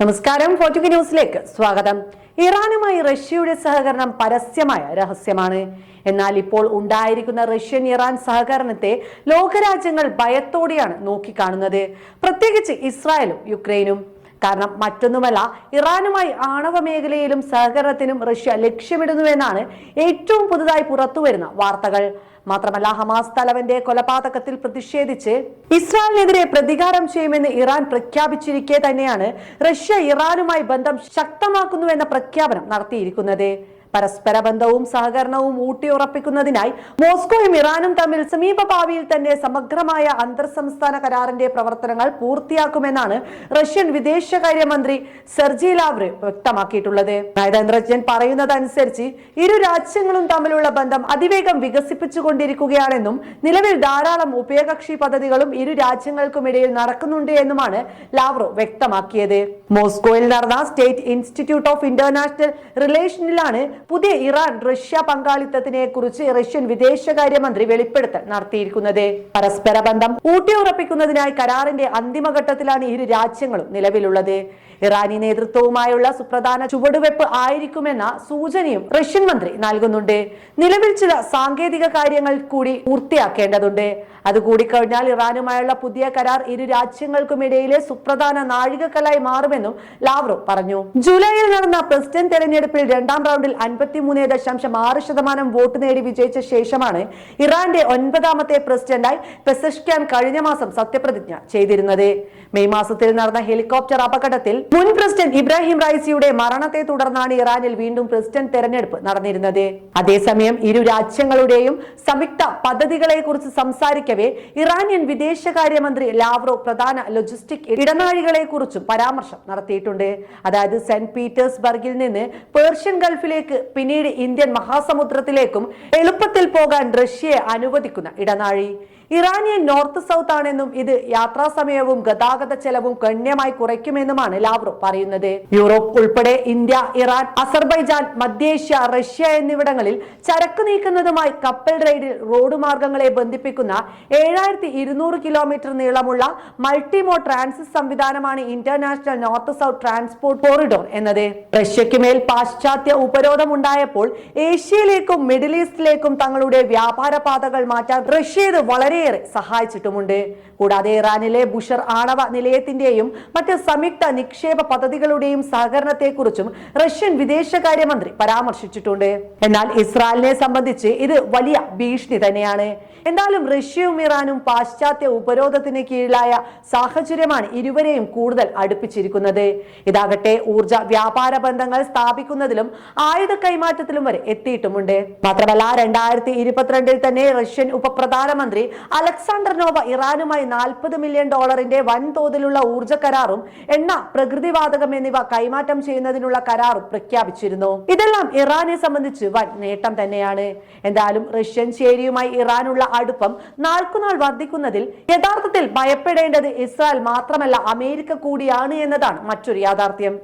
നമസ്കാരം ഫോർട്ടി ന്യൂസിലേക്ക് സ്വാഗതം. ഇറാനുമായി റഷ്യയുടെ സഹകരണം പരസ്യമായ രഹസ്യമാണ്. എന്നാൽ ഇപ്പോൾ ഉണ്ടായിരിക്കുന്ന റഷ്യൻ ഇറാൻ സഹകരണത്തെ ലോകരാജ്യങ്ങൾ ഭയത്തോടെയാണ് നോക്കിക്കാണുന്നത്. പ്രത്യേകിച്ച് ഇസ്രായേലും യുക്രൈനും. കാരണം മറ്റൊന്നുമല്ല ഇറാനുമായി ആണവ മേഖലയിലും സഹകരണത്തിനും റഷ്യ ലക്ഷ്യമിടുന്നുവെന്നാണ് ഏറ്റവും പുതുതായി പുറത്തുവരുന്ന വാർത്തകൾ. മാത്രമല്ല ഹമാസ് തലവന്റെ കൊലപാതകത്തിൽ പ്രതിഷേധിച്ച് ഇസ്രായേലിനെതിരെ പ്രതികാരം ചെയ്യുമെന്ന് ഇറാൻ പ്രഖ്യാപിച്ചിരിക്കെ തന്നെയാണ് റഷ്യ ഇറാനുമായി ബന്ധം ശക്തമാക്കുന്നുവെന്ന പ്രഖ്യാപനം നടത്തിയിരിക്കുന്നത്. പരസ്പര ബന്ധവും സഹകരണവും ഊട്ടിയുറപ്പിക്കുന്നതിനായി മോസ്കോയും ഇറാനും തമ്മിൽ സമീപ ഭാവിയിൽ തന്നെ സമഗ്രമായ അന്തർ സംസ്ഥാന കരാറിന്റെ പ്രവർത്തനങ്ങൾ പൂർത്തിയാക്കുമെന്നാണ് റഷ്യൻ വിദേശകാര്യമന്ത്രി സെർജി ലാവ്റ് വ്യക്തമാക്കിയിട്ടുള്ളത്. നയതന്ത്രജ്ഞൻ പറയുന്നതനുസരിച്ച് ഇരു രാജ്യങ്ങളും തമ്മിലുള്ള ബന്ധം അതിവേഗം വികസിപ്പിച്ചുകൊണ്ടിരിക്കുകയാണെന്നും നിലവിൽ ധാരാളം ഉഭയകക്ഷി പദ്ധതികളും ഇരു രാജ്യങ്ങൾക്കുമിടയിൽ നടക്കുന്നുണ്ട് എന്നുമാണ് ലാവ്രോ വ്യക്തമാക്കിയത്. മോസ്കോയിൽ നടന്ന സ്റ്റേറ്റ് ഇൻസ്റ്റിറ്റ്യൂട്ട് ഓഫ് ഇന്റർനാഷണൽ റിലേഷനിലാണ് പുതിയ ഇറാൻ റഷ്യ പങ്കാളിത്തത്തിനെ കുറിച്ച് റഷ്യൻ വിദേശകാര്യമന്ത്രി വെളിപ്പെടുത്തൽ നടത്തിയിരിക്കുന്നത് പരസ്പര ബന്ധം ഊട്ടിയുറപ്പിക്കുന്നതിനായി കരാറിന്റെ അന്തിമഘട്ടത്തിലാണ് ഇരു രാജ്യങ്ങളും നിലവിലുള്ളത്. ഇറാനി നേതൃത്വവുമായുള്ള സുപ്രധാന ചുവടുവെപ്പ് ആയിരിക്കുമെന്ന സൂചനയും റഷ്യൻ മന്ത്രി നൽകുന്നുണ്ട്. നിലവിൽ ചില സാങ്കേതിക കാര്യങ്ങൾ കൂടി പൂർത്തിയാക്കേണ്ടതുണ്ട്. അത് കൂടിക്കഴിഞ്ഞാൽ ഇറാനുമായുള്ള പുതിയ കരാർ ഇരു രാജ്യങ്ങൾക്കുമിടയിലെ സുപ്രധാന നാഴികക്കല്ലായി മാറുമെന്നും ലാവ്റോ പറഞ്ഞു. ജൂലൈയിൽ നടന്ന പ്രസിഡന്റ് തെരഞ്ഞെടുപ്പിൽ രണ്ടാം റൗണ്ടിൽ അൻപത്തിമൂന്ന് ദശാംശം ആറ് ശതമാനം വോട്ട് നേടി വിജയിച്ച ശേഷമാണ് ഇറാന്റെ ഒൻപതാമത്തെ പ്രസിഡന്റായി പെസഷ്ക്യാൻ കഴിഞ്ഞ മാസം സത്യപ്രതിജ്ഞ ചെയ്തിരുന്നത്. മെയ് മാസത്തിൽ നടന്ന ഹെലികോപ്റ്റർ അപകടത്തിൽ മുൻ പ്രസിഡന്റ് ഇബ്രാഹിം റൈസിയുടെ മരണത്തെ തുടർന്നാണ് ഇറാനിൽ വീണ്ടും പ്രസിഡന്റ് തെരഞ്ഞെടുപ്പ് നടന്നിരുന്നത്. അതേസമയം ഇരു രാജ്യങ്ങളുടെയും സംയുക്ത പദ്ധതികളെ കുറിച്ച് സംസാരിക്കവേ ഇറാനിയൻ വിദേശകാര്യമന്ത്രി ലാവ്റോ പ്രധാന ലോജിസ്റ്റിക് ഇടനാഴികളെ കുറിച്ചും പരാമർശം നടത്തിയിട്ടുണ്ട്. അതായത് സെന്റ് പീറ്റേഴ്സ്ബർഗിൽ നിന്ന് പേർഷ്യൻ ഗൾഫിലേക്ക് പിന്നീട് ഇന്ത്യൻ മഹാസമുദ്രത്തിലേക്കും എളുപ്പത്തിൽ പോകാൻ റഷ്യയെ അനുവദിക്കുന്ന ഇടനാഴി. ഇറാനിയൻ നോർത്ത് സൗത്ത് ആണെന്നും ഇത് യാത്രാ സമയവും ഗതാഗത ചെലവും ഗണ്യമായി കുറയ്ക്കുമെന്നുമാണ് ലാവ്റോ പറയുന്നത്. യൂറോപ്പ് ഉൾപ്പെടെ ഇന്ത്യ ഇറാൻ അസർബൈജാൻ മധ്യേഷ്യ റഷ്യ എന്നിവിടങ്ങളിൽ ചരക്ക് നീക്കുന്നതുമായി കപ്പൽ റൈഡിൽ റോഡ് മാർഗങ്ങളെ ബന്ധിപ്പിക്കുന്ന ഏഴായിരത്തി ഇരുന്നൂറ് കിലോമീറ്റർ നീളമുള്ള മൾട്ടിമോ ട്രാൻസിറ്റ് സംവിധാനമാണ് international north south transport corridor എന്നത്. റഷ്യയ്ക്ക് മേൽ പാശ്ചാത്യ ഉപരോധം ഉണ്ടായപ്പോൾ ഏഷ്യയിലേക്കും മിഡിൽ ഈസ്റ്റിലേക്കും തങ്ങളുടെ വ്യാപാര പാതകൾ മാറ്റാൻ റഷ്യ ഇത് വളരെയേറെ സഹായിച്ചിട്ടുമുണ്ട്. കൂടാതെ ഇറാനിലെ ബുഷർ ആണവ നിലയത്തിന്റെയും മറ്റ് സംയുക്ത നിക്ഷേപ പദ്ധതികളുടെയും സഹകരണത്തെക്കുറിച്ചും റഷ്യൻ വിദേശകാര്യമന്ത്രി പരാമർശിച്ചിട്ടുണ്ട്. എന്നാൽ ഇസ്രായേലിനെ സംബന്ധിച്ച് ഇത് വലിയ ഭീഷണി തന്നെയാണ്. എന്തായാലും റഷ്യയും ഇറാനും പാശ്ചാത്യ ഉപരോധത്തിന് കീഴിലായ സാഹചര്യമാണ് ഇരുവരെയും കൂടുതൽ അടുപ്പിച്ചിരിക്കുന്നത്. ഇതാകട്ടെ ഊർജ വ്യാപാര ബന്ധങ്ങൾ സ്ഥാപിക്കുന്നതിലും ആയുധ കൈമാറ്റത്തിലും വരെ എത്തിയിട്ടുമുണ്ട്. മാത്രമല്ല രണ്ടായിരത്തി ഇരുപത്തിരണ്ടിൽ തന്നെ റഷ്യൻ ഉപപ്രധാനമന്ത്രി അലക്സാണ്ടർ നോവ ഇറാനുമായി നാൽപ്പത് മില്യൺ ഡോളറിന്റെ വൻതോതിലുള്ള ഊർജ കരാറും എണ്ണ പ്രകൃതിവാതകം എന്നിവ കൈമാറ്റം ചെയ്യുന്നതിനുള്ള കരാറും പ്രഖ്യാപിച്ചിരുന്നു. ഇതെല്ലാം ഇറാനെ സംബന്ധിച്ച് വൻ നേട്ടം തന്നെയാണ്. എന്തായാലും റഷ്യൻ ചേരിയുമായി ഇറാനുള്ള അടുപ്പം നാൾക്കുനാൾ വർദ്ധിക്കുന്നതിൽ യഥാർത്ഥത്തിൽ ഭയപ്പെടേണ്ടത് ഇസ്രായേൽ മാത്രമല്ല അമേരിക്ക കൂടിയാണ് എന്നതാണ് മറ്റൊരു യാഥാർത്ഥ്യം.